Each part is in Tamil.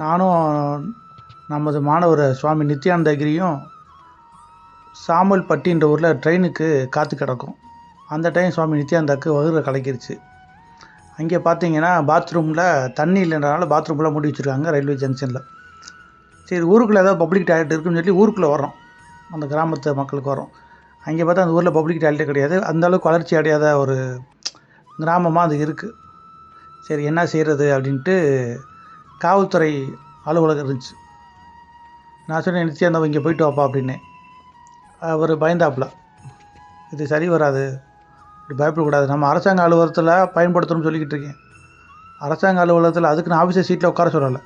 நானும் நமது மாணவர் சுவாமி நித்யானந்தகிரியும் சாம்பல்பட்டின்ற ஊரில் ட்ரெயினுக்கு காத்து கிடக்கும். அந்த டைம் சுவாமி நித்யானந்தாக்கு வகுற கலக்கிருச்சு. அங்கே பார்த்தீங்கன்னா பாத்ரூமில் தண்ணி இல்லைன்றனால பாத்ரூம்லாம் மூடி வச்சுருக்காங்க ரயில்வே ஜங்ஷனில். சரி ஊருக்குள்ளே ஏதாவது பப்ளிக் டாய்லெட் இருக்குன்னு சொல்லி ஊருக்குள்ளே வரோம் அந்த கிராமத்து மக்களுக்கு வரோம் அங்கே பார்த்தா அந்த ஊரில் பப்ளிக் டாய்லெட்டே கிடையாது. அந்த அளவுக்கு வளர்ச்சி அடையாத ஒரு கிராமமாக அது இருக்குது சரி என்ன செய்கிறது அப்படின்ட்டு காவல்துறை அலுவலகம் இருந்துச்சு. நான் சொன்னேன் நிச்சயம் இங்கே போயிட்டு வாப்பா அப்படின்னேன் அவர் பயந்தாப்புல. இது சரி வராது. இப்படி பயப்படக்கூடாது. நம்ம அரசாங்க அலுவலகத்தில் பயன்படுத்தணும்னு சொல்லிக்கிட்டு இருக்கேன். அரசாங்க அலுவலகத்தில் அதுக்கு நான் ஆஃபீஸர் சீட்டில் உட்கார சொல்லலை.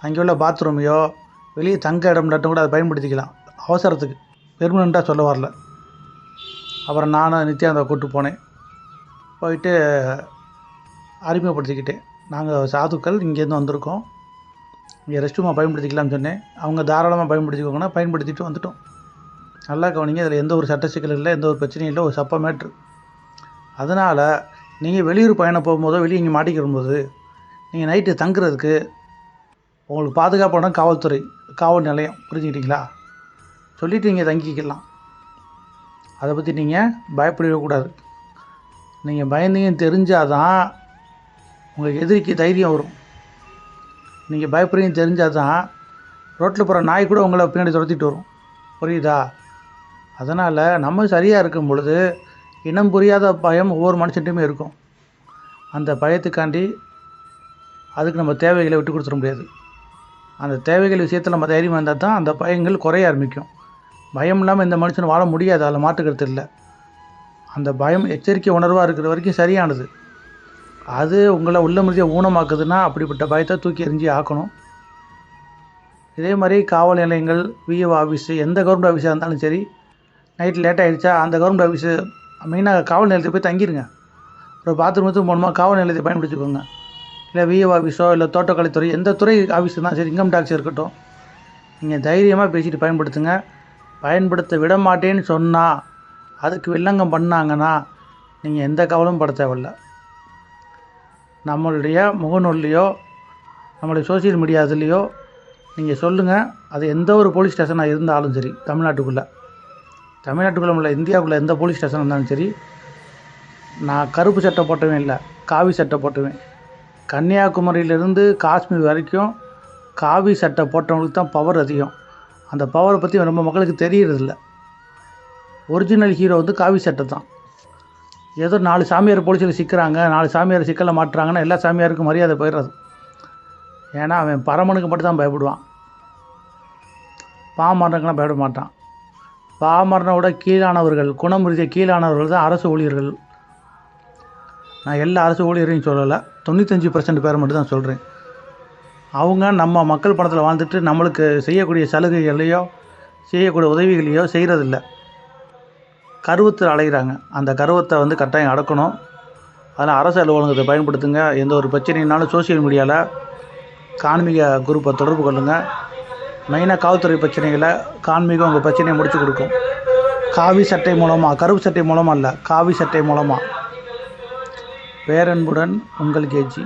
அங்கே உள்ள பாத்ரூமையோ வெளியே தங்க இடம் கூட அதை பயன்படுத்திக்கலாம். அவசரத்துக்கு. பெர்மனண்ட்டாக சொல்ல வரல. அப்புறம் நானும் நித்யானந்தா கூப்பிட்டு போனேன். போயிட்டு அறிமுகப்படுத்திக்கிட்டேன். நாங்கள் சாதுக்கள் இங்கேருந்து வந்திருக்கோம். இங்கே ரெஸ்ட் ரூமை பயன்படுத்திக்கலாம்னு சொன்னேன். அவங்க தாராளமாக பயன்படுத்திக்கோங்கன்னா பயன்படுத்திட்டு வந்துட்டோம். நல்லா கவனிங்க அதில் எந்த ஒரு சட்ட சிக்கல் இல்லை எந்த ஒரு பிரச்சனையும் இல்லை ஒரு சப்ப மேட்ரு அதனால் நீங்கள் வெளியூர் பயணம் போகும்போதோ வெளியே இங்கே மாட்டிக்கிற போது நீங்கள் நைட்டு தங்குறதுக்கு உங்களுக்கு பாதுகாப்பான காவல்துறை காவல் நிலையம் புரிஞ்சுக்கிட்டீங்களா? சொல்லிவிட்டு நீங்கள் தங்கிக்கலாம். அதை பற்றி நீங்கள் பயப்படவே கூடாது. நீங்கள் பயந்தீங்கன்னு தெரிஞ்சால் தான் உங்கள் எதிரிக்கு தைரியம் வரும். நீங்கள் பயப்படுறீங்கன்னு தெரிஞ்சால் தான் ரோட்டில் போகிற நாய் கூட உங்களை பின்னாடி துரத்திட்டு வரும். புரியுதா? அதனால் நம்ம சரியாக இருக்கும் பொழுது இனம் புரியாத பயம் ஒவ்வொரு மனுஷன்ட்டையுமே இருக்கும். அந்த பயத்துக்காண்டி அதுக்கு நம்ம தேவைகளை விட்டு கொடுத்துட முடியாது. அந்த தேவைகள் விஷயத்தில் நம்ம தைரியமாக இருந்தால் தான் அந்த பயங்கள் குறைய ஆரம்பிக்கும். பயம் இல்லாமல் இந்த மனுஷன் வாழ முடியாது அதில் மாற்றுக்கிறது இல்லை. அந்த பயம் எச்சரிக்கை உணர்வாக இருக்கிற வரைக்கும் சரியானது. அது உங்களை உள்ள முடிஞ்ச ஊனமாக்குதுன்னா அப்படிப்பட்ட பயத்தை தூக்கி எறிஞ்சி ஆக்கணும். இதே மாதிரி காவல் நிலையங்கள் விஏஓ ஆஃபீஸு எந்த கவர்மெண்ட் ஆஃபீஸாக இருந்தாலும் சரி நைட் லேட் ஆகிடுச்சா அந்த கவர்மெண்ட் ஆஃபீஸு மெயினாக காவல் நிலையத்தை போய் தங்கிடுங்க ஒரு பாத்ரூமத்துக்கு மூலமாக காவல் நிலையத்தை பயன்படுத்திக்கோங்க. இல்லை விஏஓ ஆஃபீஸோ இல்லை தோட்டக்கலைத்துறை எந்த துறை ஆஃபீஸ் இருந்தாலும் சரி இன்கம் டேக்ஸ் இருக்கட்டும். நீங்கள் தைரியமாக பேசிட்டு பயன்படுத்துங்க. பயன்படுத்த விட மாட்டேன்னு சொன்னால் அதுக்கு வில்லங்கம் பண்ணாங்கன்னா நீங்கள் எந்த கவலும் பட தேவையில்ல. நம்மளுடைய முகநூல்லையோ நம்மளுடைய சோசியல் மீடியா இதுலேயோ நீங்கள் சொல்லுங்கள் அது எந்த ஒரு போலீஸ் ஸ்டேஷனாக இருந்தாலும் சரி தமிழ்நாட்டுக்குள்ளே. தமிழ்நாட்டுக்குள்ளே உள்ள இந்தியாவுக்குள்ளே எந்த போலீஸ் ஸ்டேஷன் இருந்தாலும் சரி நான் கருப்பு சட்டை போட்டவன் இல்லை காவி சட்டை போட்டவன். கன்னியாகுமரியிலேருந்து காஷ்மீர் வரைக்கும் காவி சட்டை போட்டவங்களுக்கு தான் பவர் அதிகம். அந்த பவரை பற்றி ரொம்ப மக்களுக்கு தெரியறதில்ல. ஒரிஜினல் ஹீரோ வந்து காவி சட்டை தான். ஏதோ நாலு சாமியார் போலீஸில் சிக்கிறாங்க நாலு சாமியார் சிக்கலை மாட்டுறாங்கன்னா எல்லா சாமியாருக்கும் மரியாதை போயிடுறது. ஏன்னா அவன் பரமனுக்கு மட்டும் தான் பயப்படுவான் பாமரனுக்கெல்லாம் பயப்பட மாட்டான். பாமரனை விட கீழானவர்கள் ரீதிய கீழானவர்கள் தான் அரசு ஊழியர்கள். நான் எல்லா அரசு ஊழியரையும் சொல்லலை தொண்ணூத்தஞ்சு பர்சன்ட் பேரை மட்டும் தான் சொல்கிறேன் அவங்க நம்ம மக்கள் பணத்தில் வாழ்ந்துட்டு நம்மளுக்கு செய்யக்கூடிய சலுகைகளையோ செய்யக்கூடிய உதவிகளையோ செய்கிறதில்ல கருவத்தை அலைகிறாங்க அந்த கருவத்தை வந்து கட்டாயம் அடக்கணும். அதனால் அரசு அலுவலகத்தை பயன்படுத்துங்க. எந்த ஒரு பிரச்சனைனாலும் சோசியல் மீடியாவில் கான்மீக குரூப்பை தொடர்பு கொள்ளுங்கள் மெயினாக காவல்துறை பிரச்சனைகளை கான்மீகம் உங்கள் பிரச்சனையை முடிச்சு கொடுக்கும். காவி சட்டை மூலமாக கருப்பு சட்டை மூலமாக இல்லை காவி சட்டை மூலமாக பேரன்புடன் உங்கள் கேஜி.